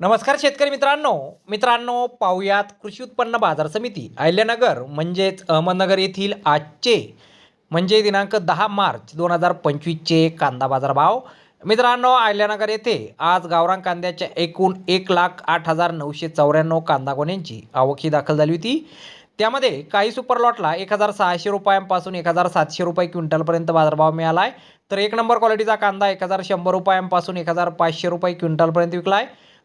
नमस्कार शेतकरी मित्रांनो. मित्रांनो पाहुयात कृषी उत्पन्न बाजार समिती अहिल्यानगर म्हणजेच अहमदनगर येथील आजचे म्हणजे दिनांक दहा मार्च दोन हजार पंचवीसचे कांदा बाजार भाव मित्रांनो अहिल्यानगर येथे आज गावरान कांद्याच्या एकूण एक लाख आठ हजार नऊशे चौऱ्याण्णव कांदा गोण्यांची आवक ही दाखल झाली होती. त्यामध्ये काही सुपर लॉटला एक हजार सहाशे रुपयांपासून एक हजार सातशे रुपये क्विंटलपर्यंत बाजारभाव मिळाला आहे तर एक नंबर क्वालिटीचा कांदा एक हजार शंभर रुपयांपासून एक हजार पाचशे रुपये क्विंटलपर्यंत विकला आहे